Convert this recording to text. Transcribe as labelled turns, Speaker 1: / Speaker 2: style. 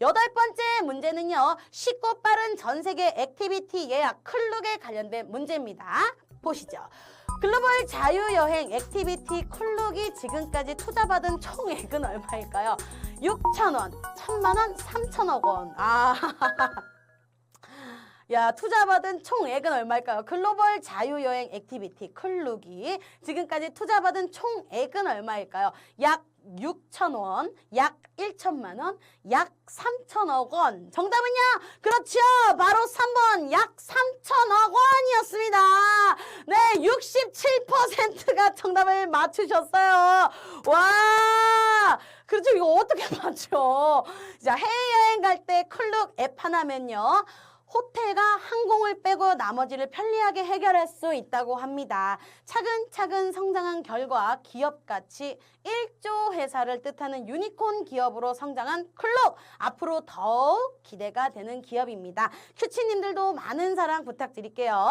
Speaker 1: 여덟 번째 문제는요. 쉽고 빠른 전 세계 액티비티 예약 클룩에 관련된 문제입니다. 보시죠. 글로벌 자유여행 액티비티 클룩이 지금까지 투자받은 총액은 얼마일까요? 6천원, 1천만원, 3천억 원. 아. 야, 투자받은 총액은 얼마일까요? 글로벌 자유여행 액티비티 클룩이 지금까지 투자받은 총액은 얼마일까요? 약 6천 원, 약 1천만 원, 약 3천억 원. 정답은요? 그렇죠. 바로 3번 약 3천억 원이었습니다. 네, 67%가 정답을 맞추셨어요. 와! 그렇죠. 이거 어떻게 맞죠? 자, 해외여행 갈 때 클룩 앱 하나면요. 호텔과 항공을 빼고 나머지를 편리하게 해결할 수 있다고 합니다. 차근차근 성장한 결과 기업 가치 1조 회사를 뜻하는 유니콘 기업으로 성장한 클럽 앞으로 더욱 기대가 되는 기업입니다. 큐치님들도 많은 사랑 부탁드릴게요.